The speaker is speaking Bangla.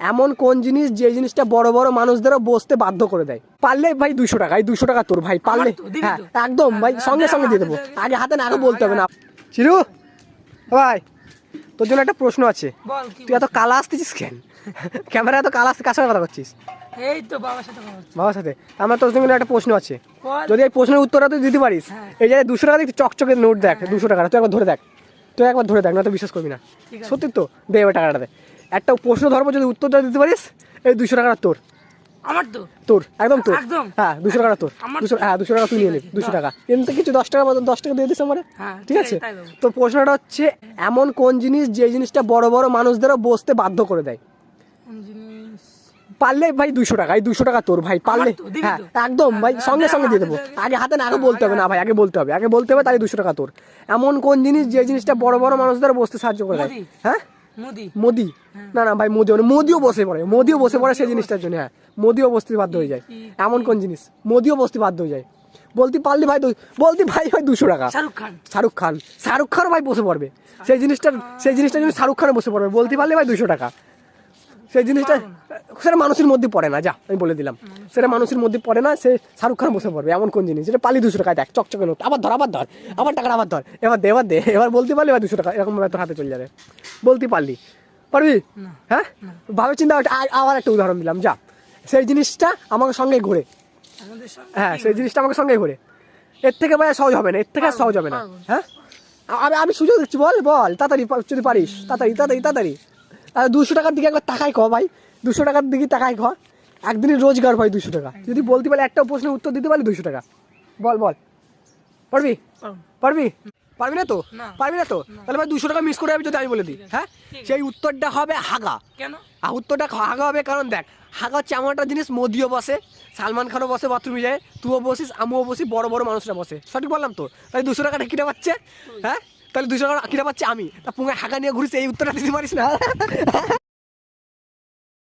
এমন কোন জিনিস যে জিনিসটা বড় বড় মানুষদেরও বসতে বাধ্য করে দেয়? পারলে ভাই দুশো টাকা এই দুশো টাকা তোর ভাই পারলে। হ্যাঁ একদম ভাই সঙ্গে সঙ্গে দিয়ে দেবো। আগে হাতে না আগে বলতে হবে না। চিরু ভাই তোর জন্য একটা প্রশ্ন আছে। তুই এত কালা আসতেছিস কেন? ক্যামেরা এত কালা আসতে কার সঙ্গে কথা করছিস এই তো বাবার সাথে বাবার সাথে। আমার তোর সঙ্গে একটা প্রশ্ন আছে। যদি এই প্রশ্নের উত্তরটা তুই দিতে পারিস হ্যাঁ। এই জায়গায় দুশো টাকা দেখতে চকচকে নোট দেখ দুশো টাকা তুই একবার ধরে দেখ তুই একবার ধরে দেখ না তো বিশ্বাস করবি না। সত্যি তো দে এবার টাকাটা দে। একটা প্রশ্ন ধর্ম যদি উত্তরটা দিতে পারিস এই দুশো টাকাটা তোর। আমার তো? তোর একদম তোর। একদম? হ্যাঁ দুশো টাকা তোর। দুশো হ্যাঁ দুশো টাকা তুই নিয়ে নিবি দুশো টাকা। কিন্তু কিছু দশ টাকা দশ টাকা দিয়ে দিস আমারে। হ্যাঁ, ঠিক আছে? তো প্রশ্নটা হচ্ছে এমন কোন জিনিস যে জিনিসটা বড় বড় মানুষদেরও বসতে বাধ্য করে দেয়? পারলে ভাই দুশো টাকা এই দুশো টাকা তোর ভাই পারলে। হ্যাঁ একদম ভাই হ্যাঁ, সঙ্গে সঙ্গে দিয়ে দেবো। আগে হাতে না আগে বলতে হবে না ভাই আগে বলতে হবে আগে বলতে হবে তাই দুশো টাকা তোর। এমন কোন জিনিস যে জিনিসটা বড় বড় মানুষদের বসতে সাহায্য করে দেয়? হ্যাঁ? মুদি? মোদি। না না ভাই মোদিও মোদিও বসে পড়ে মোদিও বসে পড়ে সেই জিনিসটার জন্য হ্যাঁ। মোদিও বসতে বাধ্য হয়ে যায়। এমন কোন জিনিস? মোদিও বসতে বাধ্য হয়ে যায়। বলতে পারলি ভাই বলতে ভাই ভাই দুশো টাকা। শাহরুখ খান। শাহরুখ খান। শাহরুখ খান ভাই বসে পড়বে। সেই জিনিসটার সেই জিনিসটার জন্য শাহরুখ খান বসে পড়বে। বলতে পারলে ভাই দুশো টাকা। সেই জিনিসটা সেটা মানুষের মধ্যে পড়ে না যা আমি বলে দিলাম। সেটা মানুষের মধ্যে পড়ে না সে শাহরুখ খান বসে পড়বে এমন কোন জিনিস? যেটা পালি দুশো টাকা দেখ চকচকে নোট আবার ধর আবার ধর আবার টাকা আবার ধর এবার দে এবার দে এবার বলতে পারলি এবার দুশো টাকা এরকম ভাবে তোর হাতে চলে যাবে। বলতে পারলি। পারবি? হ্যাঁ? ভাবে চিন্তা আবার একটা উদাহরণ দিলাম যা। সেই জিনিসটা আমাকে সঙ্গে ঘুরে। হ্যাঁ সেই জিনিসটা আমাকে সঙ্গে ঘুরে। এর থেকে ভাই সহজ হবে না এর থেকে আর সহজ হবে না। হ্যাঁ? আমি আমি সুযোগ দিচ্ছি বল বল তাড়াতাড়ি যদি পারিস তাড়াতাড়ি তাড়াতাড়ি তাড়াতাড়ি। দুশো টাকার দিকে একবার টাকাই খ ভাই। দুশো টাকার দিকে তাকাই খ একদিনের রোজগার ভাই দুশো টাকা। যদি বলতে পারি একটা প্রশ্নের উত্তর দিতে পারলি দুশো টাকা। বল বল। পারবি? পারবি। পারবি? না তো? পারবি না তো? তাহলে ভাই দুশো টাকা মিস করে যাবি যদি আমি বলে দিই হ্যাঁ? সেই উত্তরটা হবে হাগা। কেন? আর উত্তরটা হাগা হবে কারণ দেখ হাগা হচ্ছে এমন একটা জিনিস মোদিও বসে সালমান খানও বসে বাথরুমে যায় তুইও বসিস আমিও বসি বড় বড় মানুষরা বসে। সঠিক বললাম তো? তাই দুশো টাকাটা কিনে পাচ্ছে? হ্যাঁ? তাহলে দুশো টাকা কিনা পাচ্ছে আমি। তা পুঙ্গে হাঁকা নিয়ে ঘুরিস এই উত্তরটা দিতে পারিস না।